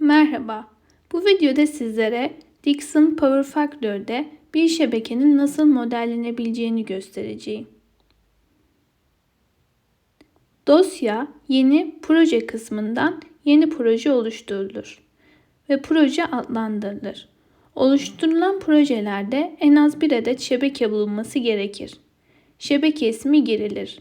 Merhaba. Bu videoda sizlere Dixon Power Factor'de bir şebekenin nasıl modellenebileceğini göstereceğim. Dosya yeni proje kısmından yeni proje oluşturulur ve proje adlandırılır. Oluşturulan projelerde en az bir adet şebeke bulunması gerekir. Şebeke ismi girilir.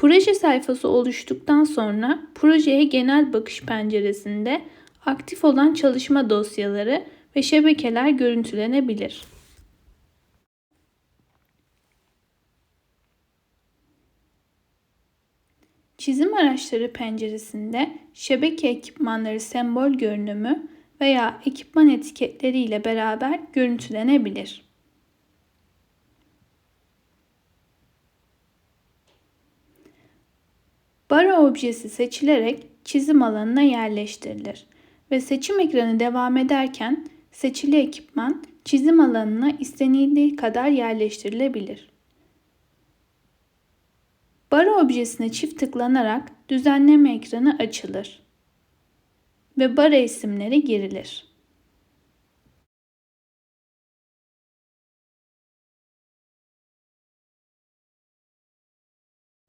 Proje sayfası oluştuktan sonra projeye genel bakış penceresinde aktif olan çalışma dosyaları ve şebekeler görüntülenebilir. Çizim araçları penceresinde şebeke ekipmanları sembol görünümü veya ekipman etiketleri ile beraber görüntülenebilir. Bara objesi seçilerek çizim alanına yerleştirilir ve seçim ekranı devam ederken seçili ekipman çizim alanına istenildiği kadar yerleştirilebilir. Bara objesine çift tıklanarak düzenleme ekranı açılır ve bara isimleri girilir.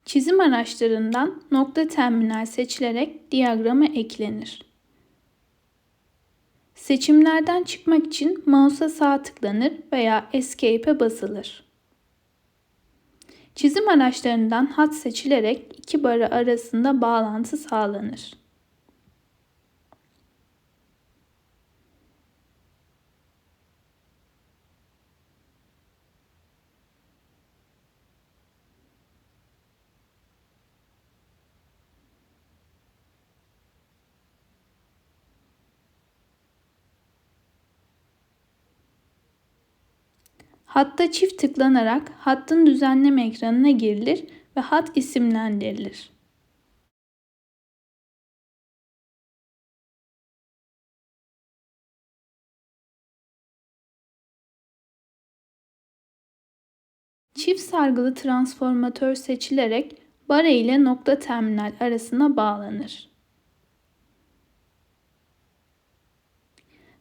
Çizim araçlarından nokta terminal seçilerek diyagramı eklenir. Seçimlerden çıkmak için mouse'a sağ tıklanır veya Escape'e basılır. Çizim araçlarından hat seçilerek iki barı arasında bağlantı sağlanır. Hatta çift tıklanarak hattın düzenleme ekranına girilir ve hat isimlendirilir. Çift sargılı transformatör seçilerek bara ile nokta terminal arasına bağlanır.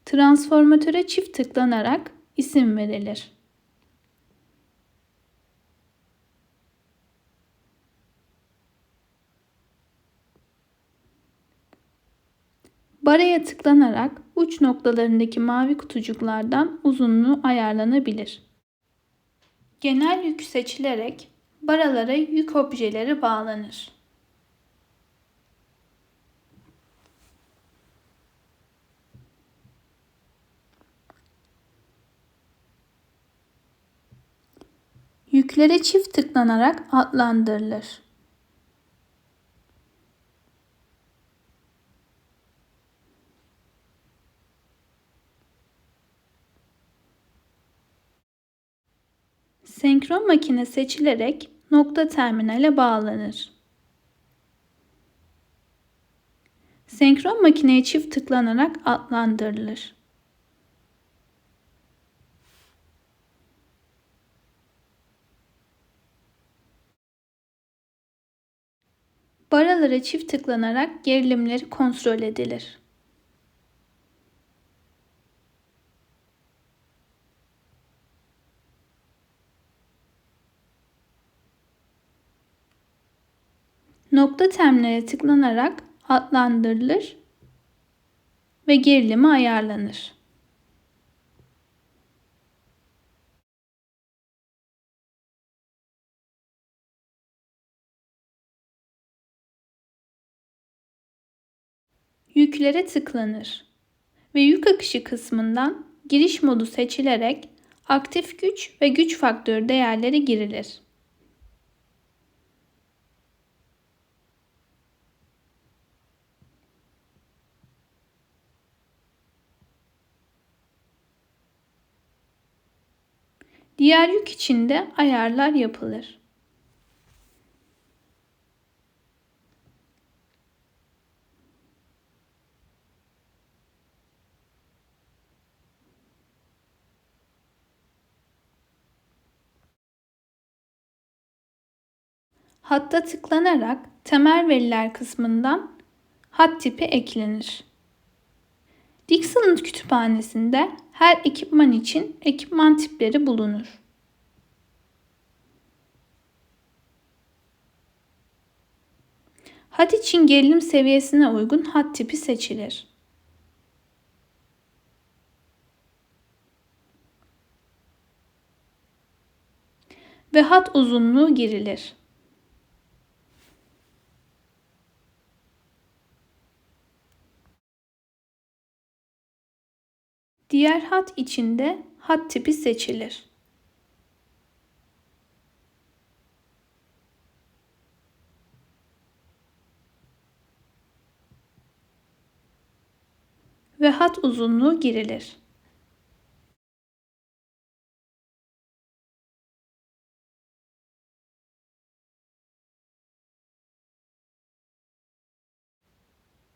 Transformatöre çift tıklanarak isim verilir. Baraya tıklanarak uç noktalarındaki mavi kutucuklardan uzunluğu ayarlanabilir. Genel yük seçilerek baralara yük objeleri bağlanır. Yüklere çift tıklanarak adlandırılır. Senkron makine seçilerek nokta terminale bağlanır. Senkron makineye çift tıklanarak adlandırılır. Baralara çift tıklanarak gerilimleri kontrol edilir. Nokta terminale tıklanarak adlandırılır ve gerilimi ayarlanır. Yüklere tıklanır ve yük akışı kısmından giriş modu seçilerek aktif güç ve güç faktörü değerleri girilir. Diğer yük için de ayarlar yapılır. hatta tıklanarak temel veriler kısmından hat tipi eklenir. Dixieland kütüphanesinde her ekipman için ekipman tipleri bulunur. Hat için gerilim seviyesine uygun hat tipi seçilir. Ve hat uzunluğu girilir. Diğer hat içinde hat tipi seçilir. Ve hat uzunluğu girilir.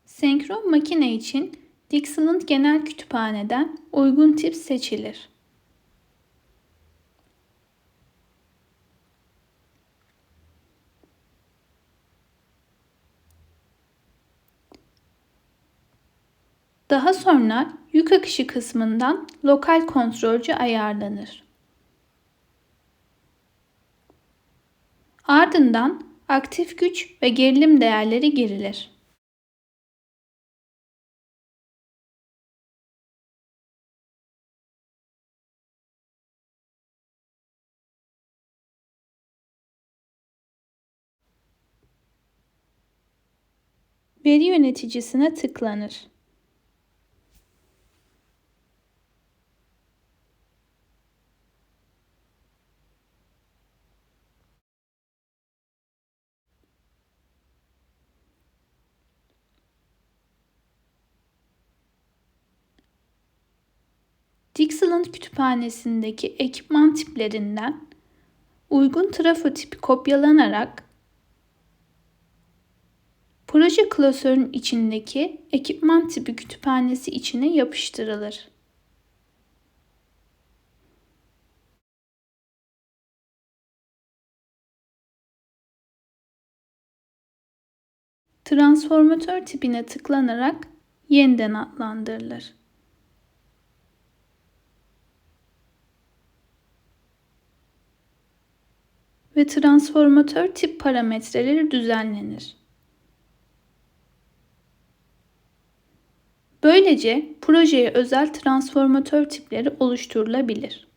Senkron makine için Dixieland Genel Kütüphane'den uygun tip seçilir. Daha sonra yük akışı kısmından lokal kontrolcü ayarlanır. Ardından aktif güç ve gerilim değerleri girilir. Veri yöneticisine tıklanır. Dixieland kütüphanesindeki ekipman tiplerinden uygun trafo tipi kopyalanarak proje klasörün içindeki ekipman tipi kütüphanesi içine yapıştırılır. Transformatör tipine tıklanarak yeniden adlandırılır. Ve transformatör tip parametreleri düzenlenir. Böylece projeye özel transformatör tipleri oluşturulabilir.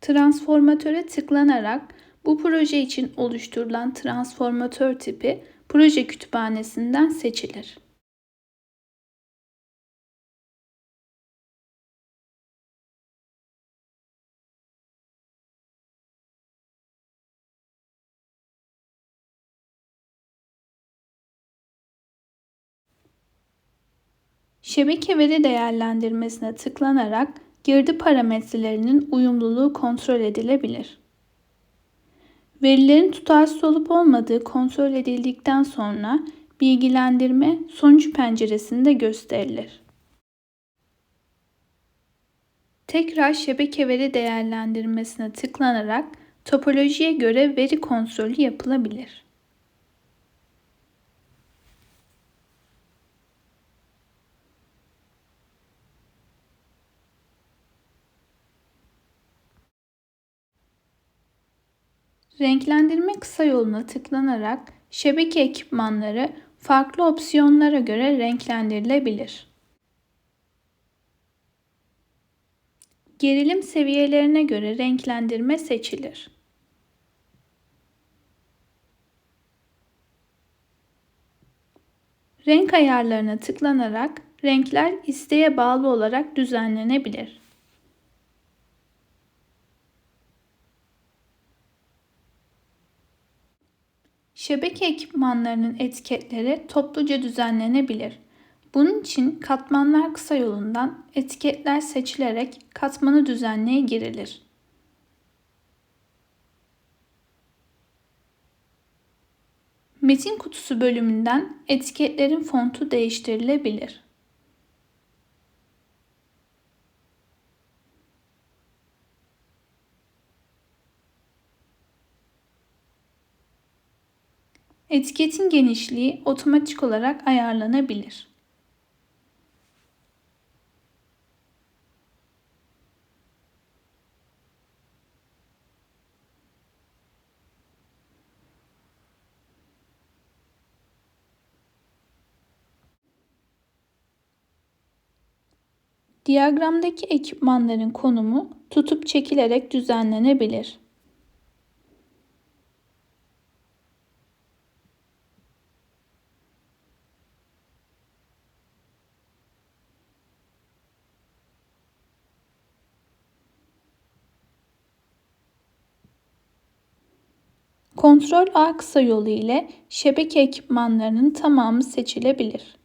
Transformatöre tıklanarak bu proje için oluşturulan transformatör tipi proje kütüphanesinden seçilir. Şebeke veri değerlendirmesine tıklanarak girdi parametrelerinin uyumluluğu kontrol edilebilir. Verilerin tutarsız olup olmadığı kontrol edildikten sonra bilgilendirme sonuç penceresinde gösterilir. Tekrar şebeke veri değerlendirmesine tıklanarak topolojiye göre veri kontrolü yapılabilir. Renklendirme kısa yoluna tıklanarak şebeke ekipmanları farklı opsiyonlara göre renklendirilebilir. Gerilim seviyelerine göre renklendirme seçilir. Renk ayarlarına tıklanarak renkler isteğe bağlı olarak düzenlenebilir. Şebeke ekipmanlarının etiketleri topluca düzenlenebilir. Bunun için katmanlar kısa yolundan etiketler seçilerek katmanı düzenleye girilir. Metin kutusu bölümünden etiketlerin fontu değiştirilebilir. Etiketin genişliği otomatik olarak ayarlanabilir. Diyagramdaki ekipmanların konumu tutup çekilerek düzenlenebilir. Kontrol A kısa yolu ile şebeke ekipmanlarının tamamı seçilebilir.